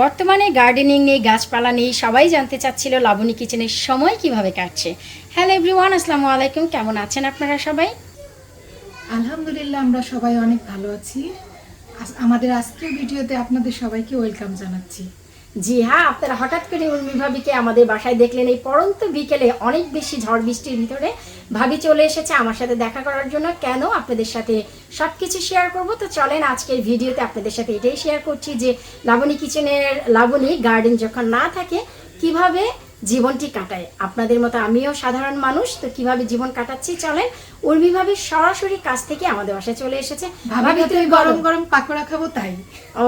বর্তমানে গার্ডেনিং নেই, গাছপালা নেই, সবাই জানতে চাচ্ছিল লাবণী কিচেনের সময় কীভাবে কাটছে। হ্যালো এভরিওয়ান, আসসালামু আলাইকুম, কেমন আছেন আপনারা সবাই? আলহামদুলিল্লাহ, আমরা সবাই অনেক ভালো আছি। আমাদের আজকের ভিডিওতে আপনাদের সবাইকে ওয়েলকাম জানাচ্ছি। জি হ্যাঁ আপনারা হঠাৎ করে উর্মি ভাবিকে আমাদের বাসায় দেখলেন এই পরন্ত বিকেলে অনেক বেশি ঝড় বৃষ্টির ভিতরে ভাবি চলে এসেছে আমার সাথে দেখা করার জন্য। কেন? আপনাদের সাথে সব কিছু শেয়ার করব। তো চলেন আজকের ভিডিওতে আপনাদের সাথে এটাই শেয়ার করছি যে, লাবণী কিচেনের লাবণী গার্ডেন যখন না থাকে, কীভাবে জীবনটি কাটায়। আপনাদের মতো আমিও সাধারণ মানুষ তো কীভাবে জীবন কাটাচ্ছি চলেন উর্মি ভাবি সরাসরি কাছ থেকে আমাদের বাসায় চলে এসেছে। ভাবি তুমি গরম গরম পাকোড়া খাব তাই। ও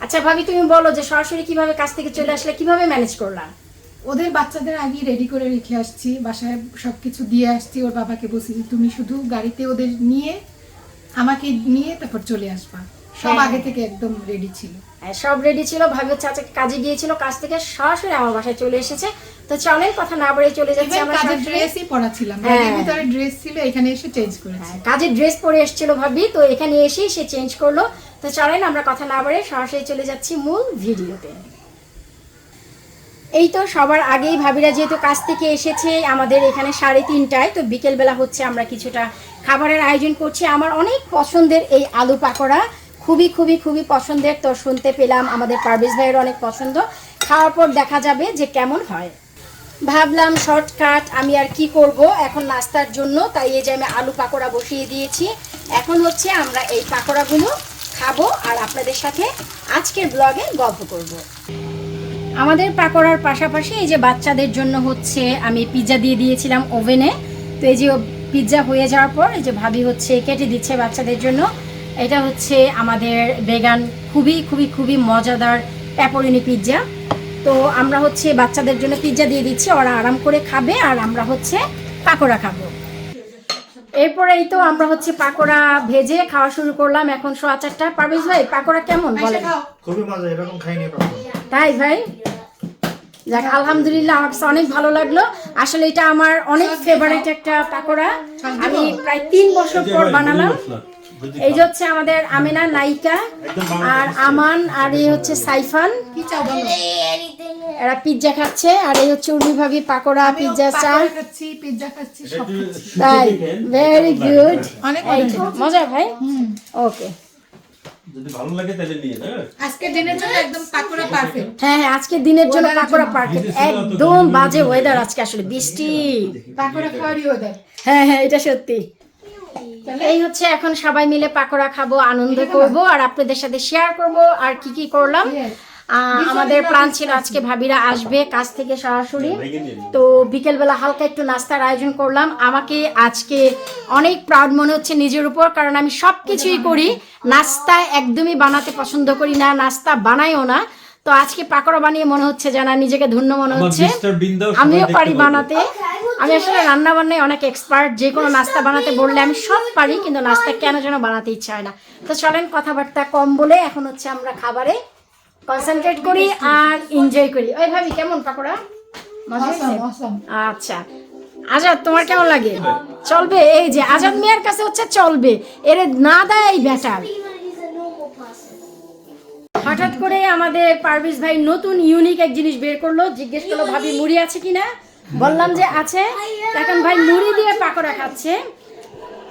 আচ্ছা ভাবি তুমি বলো যে সরাসরি কীভাবে কাছ থেকে চলে আসলে কীভাবে ম্যানেজ করলাম? ওদের বাচ্চাদের আগে রেডি করে রেখে আসছি বাসায় সবকিছু দিয়ে আসছি ওর বাবাকে বলছি যে তুমি শুধু গাড়িতে ওদের নিয়ে আমাকে নিয়ে তারপর চলে আসবা। সব হ্যাঁ। আগে থেকে একদম রেডি ছিল। সব রেডি ছিল ভাবি হচ্ছে আজকে কাজে গিয়েছিল কাজ থেকে সরাসরি আমার বাসায় চলে এসেছে। তো চলেন কথা না বলে চলে যাচ্ছি আমরা কাজের ড্রেসই পরা ছিলাম হ্যাঁ। ভিতরে ড্রেস ছিল এখানে এসে চেঞ্জ করেছি। হ্যাঁ, কাজের ড্রেস পরে এসেছিল ভাবি তো এখানে এসেই সে চেঞ্জ করল। তো চলেন আমরা কথা না বলে সরাসরি চলে যাচ্ছি মূল ভিডিওতে। এই তো সবার আগেই ভাবিরা যেহেতু কাজ থেকে এসেছে আমাদের এখানে সাড়ে তিনটায় তো বিকেলবেলা হচ্ছে আমরা কিছুটা খাবারের আয়োজন করছি। আমার অনেক পছন্দের এই আলু পাকোড়া। খুবই খুবই খুবই পছন্দের। তো শুনতে পেলাম আমাদের পারভেজ ভাইয়ের অনেক পছন্দ। খাওয়ার পর দেখা যাবে যে কেমন হয়। ভাবলাম শর্টকাট আমি আর কি করব? এখন নাস্তার জন্য, তাই এই যে আমি আলু পাকোড়া বসিয়ে দিয়েছি। এখন হচ্ছে আমরা এই পাকোড়াগুলো খাব আর আপনাদের সাথে আজকের ব্লগে গল্প করব। আমাদের পাকোড়ার পাশাপাশি এই যে বাচ্চাদের জন্য হচ্ছে আমি পিৎজা দিয়ে দিয়েছিলাম ওভেনে তো এই যে পিৎজা হয়ে যাওয়ার পর এই যে ভাবি হচ্ছে কেটে দিচ্ছে বাচ্চাদের জন্য। এটা হচ্ছে আমাদের ভেগান খুবই খুবই খুবই মজাদার প্যাপরিনি পিৎজা তো আমরা হচ্ছে বাচ্চাদের জন্য পিৎজা দিয়ে দিচ্ছি ওরা আরাম করে খাবে আর আমরা হচ্ছে পাকোড়া খাব। এরপরে এই তো আমরা হচ্ছে পাকোড়া ভেজে খাওয়া শুরু করলাম এখন সোয়া চারটা। পারভেজ ভাই পাকোড়া কেমন বলেন? খুবই মজা এরকম খাইনি তাই ভাই? যাক আলহামদুলিল্লাহ আমার কাছে অনেক ভালো লাগল। আসলে এটা আমার অনেক ফেভারিট একটা পাকোড়া। আমি প্রায় তিন বছর পর বানালাম। এই যে হচ্ছে আমাদের আমেনা নায়িকা আর আমান আর এই হচ্ছে সাইফান। কি চাও বলো? এরা পিৎজা খাচ্ছে আর এই হচ্ছে উর্মি ভাবি পাকোড়া পিৎজা চা পাকোড়া খাচ্ছি পিৎজা খাচ্ছি সব খাচ্ছি। তাই ভেরি গুড অনেক মজা ভাই? ওকে যদি ভালো লাগে তাহলে নিয়ে হ্যাঁ আজকের দিনের জন্য একদম পাকোড়া পারফেক্ট হ্যাঁ হ্যাঁ আজকে দিনের জন্য পাকোড়া পারফেক্ট একদম বাজে ওয়েদার আজকে আসলে বৃষ্টি। পাকোড়া খাওয়ারই ওদের হ্যাঁ হ্যাঁ এটা সত্যি। এই হচ্ছে এখন সবাই মিলে পাকোড়া খাব আনন্দ করব আর আপনাদের সাথে শেয়ার করব আর কি কি করলাম? আমাদের প্ল্যান ছিল আজকে ভাবিরা আসবে কাজ থেকে সরাসরি। তো বিকেলবেলা হালকা একটু নাস্তার আয়োজন করলাম। আমাকে আজকে অনেক প্রাউড মনে হচ্ছে নিজের উপর কারণ আমি সব কিছুই করি। নাস্তা একদমই বানাতে পছন্দ করি না নাস্তা বানাইও না। তো আজকে পাকোড়া বানিয়ে মনে হচ্ছে জানা নিজেকে ধন্য মনে হচ্ছে। আমিও পারি বানাতে। আমি আসলে রান্না বান্নায় অনেক এক্সপার্ট যে কোনো নাস্তা বানাতে বললে আমি সব পারি কিন্তু নাস্তা কেন যেন বানাতে ইচ্ছা হয় না। তো চলেন কথাবার্তা কম বলে এখন হচ্ছে আমরা খাবারে কনসেন্ট্রেট করি আর এনজয় করি। ওই ভাবি কেমন পাকোড়া. আচ্ছা। আজাদ তোমার কেমন লাগে? চলবে এই যে আজাদ মিয়ার কাছে হচ্ছে চলবে। এরে না দেয় এই ব্যাটার। হঠাৎ করে আমাদের পারভিস ভাই নতুন ইউনিক এক জিনিস বের করল জিজ্ঞেস করল ভাবি মুড়ি আছে কিনা? বললাম যে আছে এখন ভাই, মুড়ি দিয়ে পাকোড়া খাচ্ছে।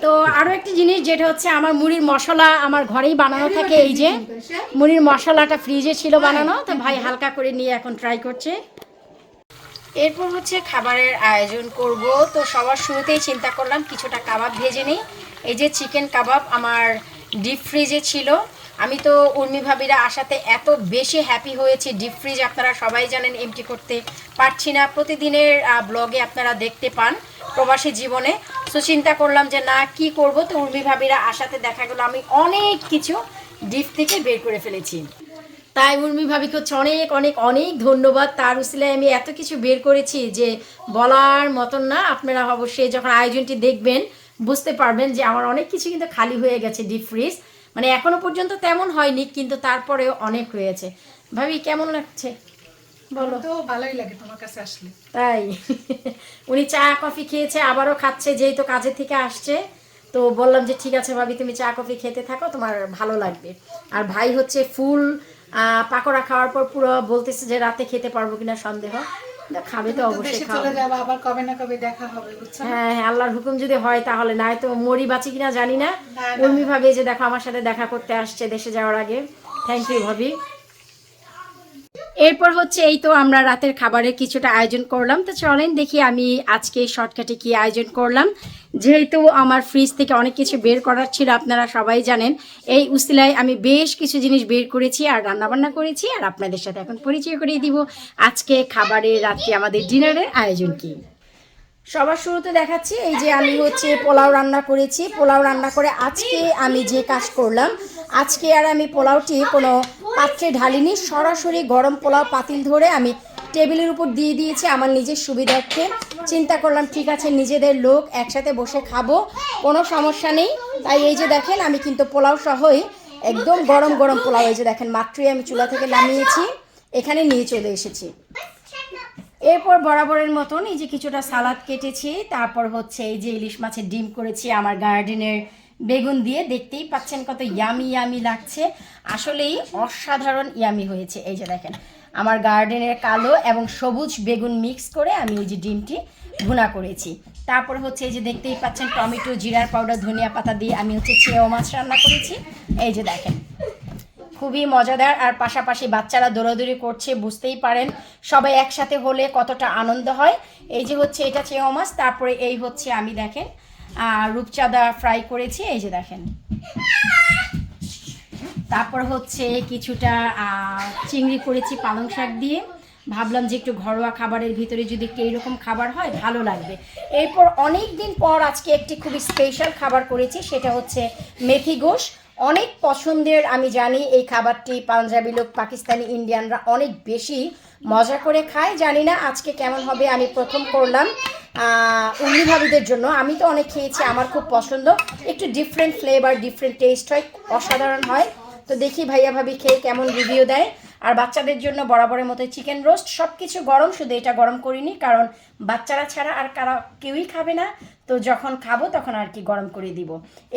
তো আরও একটি জিনিস, যেটা হচ্ছে আমার মুড়ির মশলা আমার ঘরেই বানানো থাকে, এই যে মুড়ির মশলাটা ফ্রিজে ছিল বানানো, তো ভাই হালকা করে নিয়ে এখন ট্রাই করছে। এরপর হচ্ছে খাবারের আয়োজন করব। তো সবার শুরুতেই চিন্তা করলাম, কিছুটা কাবাব ভেজে নিই। এই যে চিকেন কাবাব আমার ডিপ ফ্রিজে ছিল। আমি তো উর্মি ভাবিরা আসাতে এত বেশি হ্যাপি হয়েছি ডিপ ফ্রিজ আপনারা সবাই জানেন এমটি করতে পারছি না। প্রতিদিনের ব্লগে আপনারা দেখতে পান প্রবাসী জীবনে। তো চিন্তা করলাম যে না, কি করব? তো উর্মি ভাবিরা আসাতে দেখা গেলো আমি অনেক কিছু ডিপ থেকে বের করে ফেলেছি। তাই উর্মি ভাবিকে হচ্ছে অনেক অনেক অনেক ধন্যবাদ। তার উসিলায় আমি এত কিছু বের করেছি যে বলার মতন না, আপনারা অবশ্যই যখন আয়োজনটি দেখবেন, বুঝতে পারবেন যে আমার অনেক কিছু কিন্তু খালি হয়ে গেছে ডিপ ফ্রিজ মানে এখনও পর্যন্ত তেমন হয়নি কিন্তু তারপরেও অনেক হয়েছে। ভাবি কেমন লাগছে? বলো। তো ভালোই লাগে তোমার কাছে আসলে। তাই। উনি চা কফি খেয়েছে আবারও খাচ্ছে যেহেতু কাজে থেকে আসছে। তো বললাম যে ঠিক আছে ভাবি তুমি চা কফি খেতে থাকো তোমার ভালো লাগবে। আর ভাই হচ্ছে ফুল আহ, পাকোড়া খাওয়ার পর পুরো বলতেছে যে রাতে খেতে পারব কিনা সন্দেহ। খাবে তো অবশ্যই চলে যাব আবার কবে না কবে দেখা হবে বুঝছ? হ্যাঁ হ্যাঁ আল্লাহর হুকুম যদি হয় তাহলে নাই তো মরি বাঁচি কিনা জানি না। না, না। উর্মি ভাবে যে দেখো আমার সাথে দেখা করতে আসছে দেশে যাওয়ার আগে। থ্যাংক ইউ ভাবি। এরপর হচ্ছে এই তো আমরা রাতের খাবারের কিছুটা আয়োজন করলাম। তো চলেন দেখি আমি আজকে শর্টকাটে কি আয়োজন করলাম। যেহেতু আমার ফ্রিজ থেকে অনেক কিছু বের করার ছিল, আপনারা সবাই জানেন, এই উসিলায় আমি বেশ কিছু জিনিস বের করেছি আর রান্নাবান্না করেছি আর আপনাদের সাথে এখন পরিচয় করিয়ে দিব। আজকে খাবারের রাত্রে আমাদের ডিনারের আয়োজন কি? সবার শুরুতে দেখাচ্ছি, এই যে আমি হচ্ছে পোলাও রান্না করেছি। পোলাও রান্না করে আজকে আমি যে কাজ করলাম, আজকে আর আমি পোলাওটি কোনো পাত্রে ঢালিনি, সরাসরি গরম পোলাও পাতিল ধরে আমি টেবিলের উপর দিয়ে দিয়েছি আমার নিজের সুবিধার্থে। চিন্তা করলাম, ঠিক আছে, নিজেদের লোক একসাথে বসে খাব, কোনো সমস্যা নেই। তাই এই যে দেখেন, আমি কিন্তু পোলাও সহই একদম গরম গরম পোলাও। এই যে দেখেন, মাত্রই আমি চুলা থেকে নামিয়েছি, এখানে নিয়ে চলে এসেছি। এরপর বরাবরের মতন এই যে কিছুটা সালাদ কেটেছি, তারপর হচ্ছে এই যে ইলিশ মাছের ডিম করেছি, আমার গার্ডেনের বেগুন দিয়ে দেখতেই পাচ্ছেন কত ইয়ামি ইয়ামি লাগছে। আসলেই অসাধারণ ইয়ামি হয়েছে। এই যে দেখেন, আমার গার্ডেনের কালো এবং সবুজ বেগুন মিক্স করে আমি এই যে ডিমটি ভুনা করেছি। তারপর হচ্ছে এই যে দেখতেই পাচ্ছেন টমেটো, জিরার পাউডার, ধনিয়া পাতা দিয়ে আমি হচ্ছে চেও মাছ রান্না করেছি। এই যে দেখেন, খুবই মজাদার। আর পাশাপাশি বাচ্চারা দৌড়াদৌড়ি করছে, বুঝতেই পারেন। সবাই একসাথে হলে কতটা আনন্দ হয়। এই যে হচ্ছে এটা চেও মাছ, তারপরে এই হচ্ছে আমি দেখেন আহ, রূপচাঁদা ফ্রাই করেছি এই যে দেখেন। তারপর হচ্ছে কিছুটা চিংড়ি করেছি পালং শাক দিয়ে। ভাবলাম যে একটু ঘরোয়া খাবারের ভিতরে যদি একটু এইরকম খাবার হয় ভালো লাগবে। এরপর অনেক দিন পর আজকে একটি খুবই স্পেশাল খাবার করেছি সেটা হচ্ছে মেথি গোশ। অনেক পছন্দের আমি জানি এই খাবারটি পাঞ্জাবি লোক পাকিস্তানি ইন্ডিয়ানরা অনেক বেশি মজা করে খায়। জানি না আজকে কেমন হবে আমি প্রথম করলাম। উর্মি ভাবিদের জন্য। আমি তো অনেক খেয়েছি, আমার খুব পছন্দ। একটু ডিফারেন্ট ফ্লেভার ডিফারেন্ট টেস্ট হয়, অসাধারণ হয়। তো দেখি ভাইয়া ভাবি খেয়ে কেমন রিভিউ দেয়। আর বাচ্চাদের জন্য বরাবরের মতো চিকেন রোস্ট সব কিছু গরম, শুধু এটা গরম করিনি, কারণ বাচ্চারা ছাড়া আর কারা, কেউই খাবে না। তো যখন খাব, তখন আর কি গরম করে দিব।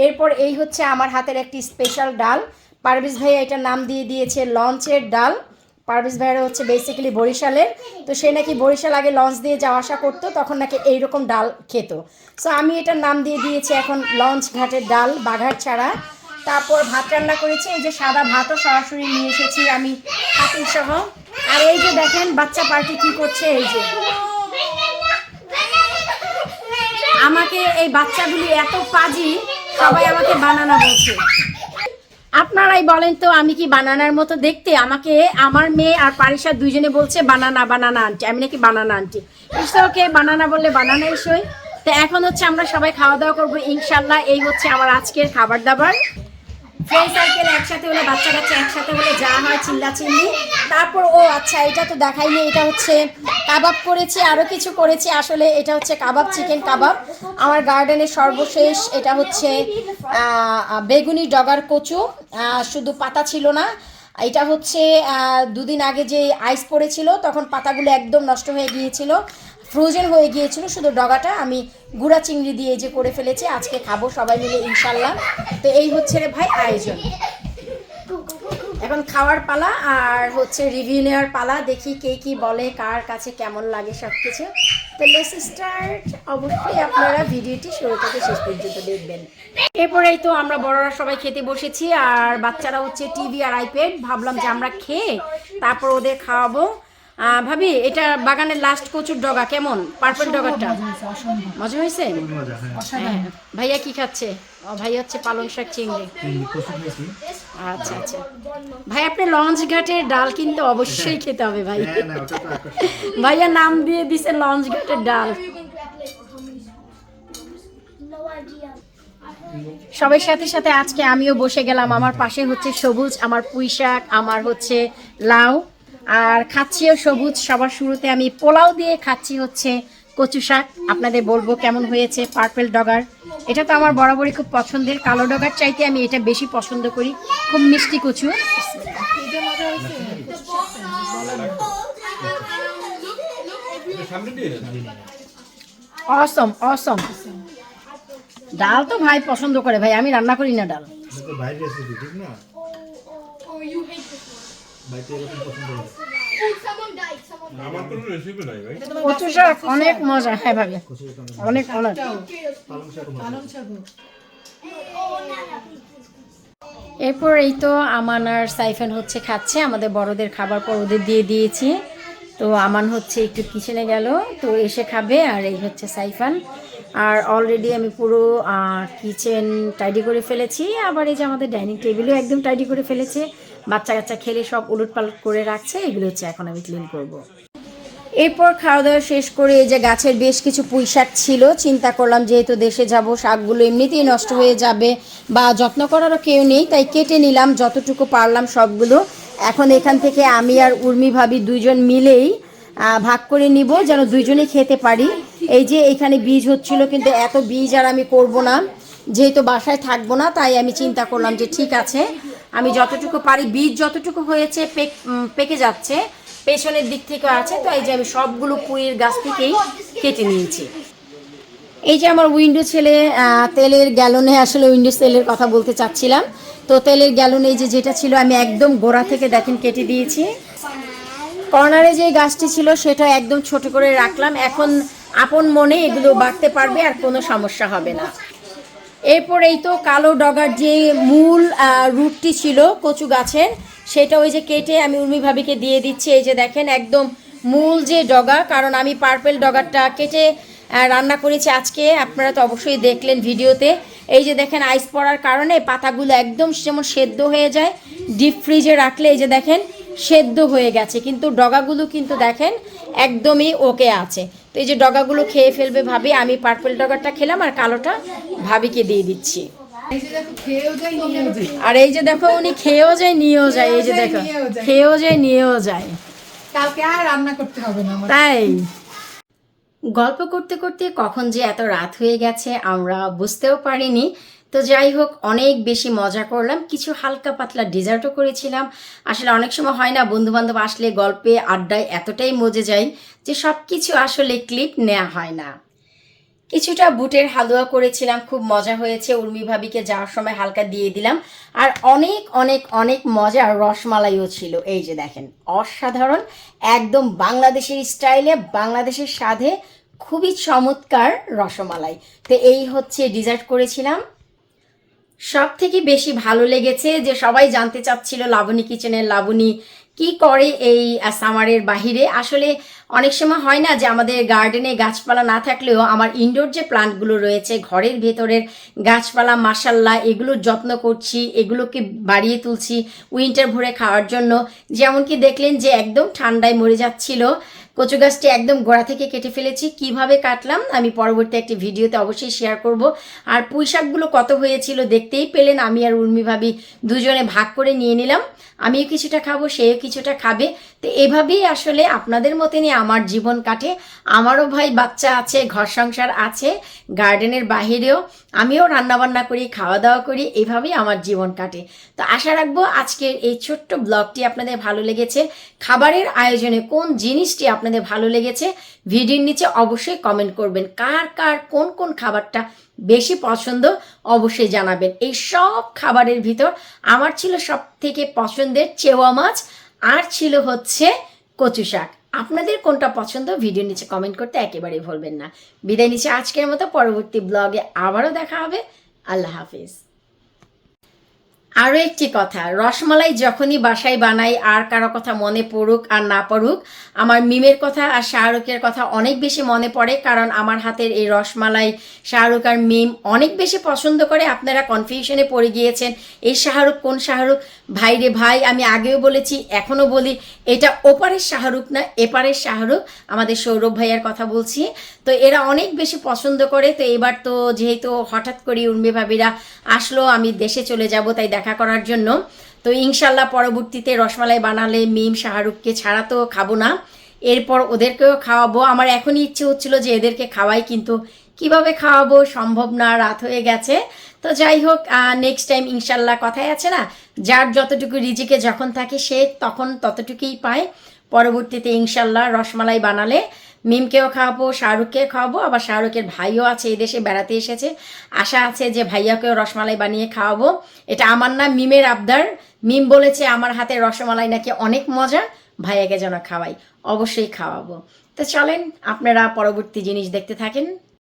এরপর এই হচ্ছে আমার হাতের একটি স্পেশাল ডাল। পারভেজ ভাইয়া এটার নাম দিয়ে দিয়েছে, লঞ্চের ডাল। পারভেজ ভাইয়েরা হচ্ছে বেসিক্যালি বরিশালের। তো সে নাকি বরিশাল আগে লঞ্চ দিয়ে যাওয়া আসা করতো, তখন নাকি এইরকম ডাল খেত। সো আমি এটার নাম দিয়ে দিয়েছি এখন লঞ্চ ঘাটের ডাল, বাঘার ছাড়া তারপর ভাত রান্না করেছি, এই যে সাদা ভাতও সরাসরি নিয়ে এসেছি আমি পাতিল সহ। আর এই যে দেখেন, বাচ্চা পার্টি কি করছে, এই যে। আমাকে এই বাচ্চাগুলি এত পাজি, সবাই আমাকে বানানো বলছে। আপনারাই বলেন তো, আমি কি বানানার মতো দেখতে? আমাকে আমার মেয়ে আর পারিসার দুইজনে বলছে, বানানা বানানা আনটি। আমি নাকি বানানা আনটি। ওকে, বানানা বললে বানানা এসই। তো এখন হচ্ছে আমরা সবাই খাওয়া দাওয়া করব, ইনশাল্লাহ। এই হচ্ছে আমার আজকের খাবার দাবার ফ্রেন্ড সার্কেল একসাথে হলে, বাচ্চা কাচ্চা একসাথে হলে, যা হয় চিল্লা চিল্লি তারপর, ও আচ্ছা এটা তো দেখাইনি, এটা হচ্ছে কাবাব করেছি আরও কিছু করেছি। আসলে এটা হচ্ছে কাবাব, চিকেন কাবাব। আমার গার্ডেনের সর্বশেষ, এটা হচ্ছে বেগুনি ডগার কচু। শুধু পাতা ছিল না, এটা হচ্ছে দুদিন আগে যে আইস পড়েছিল, তখন পাতাগুলো একদম নষ্ট হয়ে গিয়েছিল। ফ্রোজেন হয়ে গিয়েছিল, শুধু ডগাটা। আমি গুঁড়া চিংড়ি দিয়ে যে করে ফেলেছি, আজকে খাব সবাই মিলে ইনশাল্লাহ তো এই হচ্ছে রে ভাই আয়োজন। এখন খাওয়ার পালা আর হচ্ছে রিভিউ নেওয়ার পালা, দেখি কে কি বলে, কার কাছে কেমন লাগে সব কিছু তো লেস স্টার্ট অবশ্যই আপনারা ভিডিওটি শুরু থেকে শেষ পর্যন্ত দেখবেন। এরপরেই তো আমরা বড়রা সবাই খেতে বসেছি, আর বাচ্চারা হচ্ছে টিভি আর আইপ্যাড ভাবলাম যে আমরা খেয়ে তারপর ওদের খাওয়াবো। ভাবি এটা বাগানের লাস্ট কচুর ডগা কেমন? পার্পল ডগাটা? মজা হয়েছে মজা হ্যাঁ। হ্যাঁ ভাইয়া কি খাচ্ছে? ও ভাইয়া হচ্ছে পালং শাক চিংড়ি। আচ্ছা আচ্ছা। ভাই আপনি লঞ্চ ঘাটের ডাল কিন্তু অবশ্যই খেতে হবে ভাই। হ্যাঁ না ওটা তো আকর্ষণ ভাইয়া নাম দিয়ে দিছে লঞ্চ ঘাটের ডাল। সবার সাথে সাথে আজকে আমিও বসে গেলাম। আমার পাশে হচ্ছে সবুজ আমার পুঁই শাক আমার হচ্ছে লাউ। আর খাচ্ছিও সবুজ। সবার শুরুতে আমি পোলাও দিয়ে খাচ্ছি হচ্ছে কচু শাক। আপনাদের বলব কেমন হয়েছে পার্পেল ডগার। এটা তো আমার বরাবরই খুব পছন্দের। কালো ডগার চাইতে আমি এটা বেশি পছন্দ করি। খুব মিষ্টি কচু। অসম অসম ডাল তো ভাই পছন্দ করে ভাই। আমি রান্না করি না ডাল। বাড়িতে এরকম পছন্দ হয়. আমার কোনো রেসিপি নাই ভাই। কচু শাক অনেক মজা হ্যাঁ ভাবি। অনেক- অনেক অনেক। পালং শাক মজা। এরপর এই তো আমান আর সাইফান হচ্ছে খাচ্ছে আমাদের বড়দের খাবার পর ওদের দিয়ে দিয়েছি। তো আমান হচ্ছে একটু কিচেনে গেল তো এসে খাবে আর এই হচ্ছে সাইফান। আর অলরেডি আমি পুরো কিচেন টাইডি করে ফেলেছি আবার এই যে আমাদের ডাইনিং টেবিলও একদম টাইডি করে ফেলেছে। বাচ্চা কাচ্চা খেলে সব উলট পালট করে রাখছে, এগুলো হচ্ছে এখন আমি ক্লিন করব। এরপর খাওয়া দাওয়া শেষ করে এই যে গাছের বেশ কিছু পুঁই শাক ছিল, চিন্তা করলাম যেহেতু দেশে যাব, শাকগুলো এমনিতেই নষ্ট হয়ে যাবে বা যত্ন করারও কেউ নেই, তাই কেটে নিলাম, যতটুকু পারলাম সবগুলো এখন এখান থেকে আমি আর উর্মি ভাবি দুইজন মিলেই ভাগ করে নিব, যেন দুইজনেই খেতে পারি এই যে এখানে বীজ হচ্ছিল, কিন্তু এত বীজ আর আমি করব না, যেহেতু বাসায় থাকব না, তাই আমি চিন্তা করলাম যে ঠিক আছে আমি যতটুকু পারি, বীজ যতটুকু হয়েছে পেক- যাচ্ছে, পেছনের দিক থেকে আছে, তো এই যে আমি সবগুলো পুঁইয়ের গাছ থেকেই কেটে নিয়েছি। এই যে আমার উইন্ডো ছেলে তেলের গ্যালনে আসলে উইন্ডো সেলের কথা বলতে চাচ্ছিলাম। তো তেলের গ্যালনে এই যে যেটা ছিল, আমি একদম গোড়া থেকে দেখেন কেটে দিয়েছি। কর্নারে যে গাছটি ছিল, সেটা একদম ছোট করে রাখলাম। এখন আপন মনে এগুলো বাড়তে পারবে আর কোনো সমস্যা হবে না। এরপর এই তো কালো ডগার যে মূল রুটটি ছিল কচু গাছের, সেটা ওই যে কেটে আমি উর্মি ভাবিকে দিয়ে দিচ্ছি। এই যে দেখেন, একদম মূল যে ডগা, কারণ আমি পার্পেল ডগারটা কেটে রান্না করেছি আজকে। আপনারা তো অবশ্যই দেখলেন ভিডিওতে। এই যে দেখেন আইস পড়ার কারণে পাতাগুলো একদম যেমন সেদ্ধ হয়ে যায় ডিপ ফ্রিজে রাখলে এই যে দেখেন, সেদ্ধ হয়ে গেছে। কিন্তু ডগাগুলো কিন্তু দেখেন, একদমই ওকে আছে। তো এই যে ডগাগুলো খেয়ে ফেলবে ভাবি আমি পার্পেল ডগাটা খেলাম আর কালোটা ভাবিকে দিয়ে দিচ্ছি। আর এই যে দেখো উনি খেয়েও যায় নিয়েও যায় এই যে দেখো খেয়েও যায় নিয়েও যায়। কালকে আর রান্না করতে হবে না তাই। গল্প করতে করতে কখন যে এত রাত হয়ে গেছে আমরা বুঝতেও পারিনি। তো যাই হোক, অনেক বেশি মজা করলাম। কিছু হালকা পাতলা ডেজার্টও করেছিলাম। আসলে অনেক সময় হয় না বন্ধু বান্ধব আসলে গল্পে, আড্ডায় এতটাই মজে যাই যে সব কিছু আসলে ক্লিপ নেওয়া হয় না। কিছুটা বুটের হালুয়া করেছিলাম, খুব মজা হয়েছে। উর্মি ভাবিকে যাওয়ার সময় হালকা দিয়ে দিলাম। আর অনেক অনেক অনেক মজার রসমালাইও ছিল। এই যে দেখেন, অসাধারণ, একদম বাংলাদেশের স্টাইলে, বাংলাদেশের স্বাদে খুবই চমৎকার রসমালাই। তো এই হচ্ছে ডিজার্ট করেছিলাম। সব থেকে বেশি ভালো লেগেছে যে সবাই জানতে চাচ্ছিল লাবণী কিচেনের লাবণী কি করে এই সামারের বাহিরে? আসলে অনেক সময় হয় না যে আমাদের গার্ডেনে গাছপালা না থাকলেও আমার ইনডোর যে প্লান্টগুলো রয়েছে, ঘরের ভেতরের গাছপালা মাসাল্লাহ এগুলোর যত্ন করছি, এগুলোকে বাড়িয়ে তুলছি উইন্টার ভরে খাওয়ার জন্য। যেমন কি দেখলেন যে একদম ঠান্ডায় মরে যাচ্ছিল। কচু গাছটি একদম গোড়া থেকে কেটে ফেলেছি। কীভাবে কাটলাম আমি পরবর্তী একটি ভিডিওতে অবশ্যই শেয়ার করব। আর পুঁই শাকগুলো কত হয়েছিল দেখতেই পেলেন, আমি আর উর্মি ভাবি দুজনে ভাগ করে নিয়ে নিলাম। আমিও কিছুটা খাব, সেও কিছুটা খাবে। তো এভাবেই আসলে আপনাদের মতনই আমার জীবন কাটে। আমারও ভাই বাচ্চা আছে, ঘর সংসার আছে গার্ডেনের বাহিরেও। আমিও রান্নাবান্না করি খাওয়া দাওয়া করি, এভাবেই আমার জীবন কাটে। তো আশা রাখব আজকের এই ছোট্ট ব্লগটি আপনাদের ভালো লেগেছে। খাবারের আয়োজনে কোন জিনিসটি আপনাদের ভালো লেগেছে, ভিডিওর নিচে অবশ্যই কমেন্ট করবেন। কার কার, কোন কোন খাবারটা বেশি পছন্দ অবশ্যই জানাবেন। এই সব খাবারের ভিতর আমার ছিল সব থেকে পছন্দের চেওয়া মাছ আর ছিল হচ্ছে কচু শাক। আপনাদের কোনটা পছন্দ ভিডিও নিচে কমেন্ট করতে একেবারেই ভুলবেন না। বিদায় নিচে আজকের মতো, পরবর্তী ব্লগে আবারও দেখা হবে। আল্লাহ হাফিজ। আরও একটি কথা, রসমালাই যখনই বাসায় বানাই, আর কারও কথা মনে পড়ুক আর না পড়ুক, আমার মিমের কথা আর শাহরুখের কথা অনেক বেশি মনে পড়ে, কারণ আমার হাতের এই রসমালাই শাহরুখ আর মিম অনেক বেশি পছন্দ করে। আপনারা কনফিউশনে পড়ে গিয়েছেন, এই শাহরুখ কোন শাহরুখ? ভাই রে ভাই, আমি আগেও বলেছি, এখনও বলি, এটা ওপারের শাহরুখ না, এপারের শাহরুখ, আমাদের সৌরভ ভাইয়ার কথা বলছি। তো এরা অনেক বেশি পছন্দ করে, তো এবার তো যেহেতু হঠাৎ করে উর্মি ভাবিরা আসলো, আমি দেশে চলে যাব, তাই দেখা করার জন্য। তো ইনশাল্লাহ পরবর্তীতে রসমালাই বানালে মিম শাহরুখকে ছাড়া তো খাব না। এরপর ওদেরকেও খাওয়াবো। আমার এখনই ইচ্ছে হচ্ছিল যে এদেরকে খাওয়াই, কিন্তু কীভাবে খাওয়াবো সম্ভব না, রাত হয়ে গেছে। তো যাই হোক নেক্সট টাইম ইনশাল্লাহ কথাই আছে না? যার যতটুকু রিজিকে যখন থাকে সে তখন ততটুকুই পায়। পরবর্তীতে ইনশাল্লাহ রসমালাই বানালে মিমকেও খাওয়াবো শাহরুখকে খাওয়াবো, আবার শাহরুখের ভাইও আছে এই দেশে, বেড়াতে এসেছে। আশা আছে যে ভাইয়াকেও রসমালাই বানিয়ে খাওয়াবো। এটা আমার না মিমের আবদার। মিম বলেছে, আমার হাতে রসমালাই নাকি অনেক মজা, ভাইয়াকে যেন খাওয়াই। অবশ্যই খাওয়াবো। তো চলেন, আপনারা পরবর্তী জিনিস দেখতে থাকেন।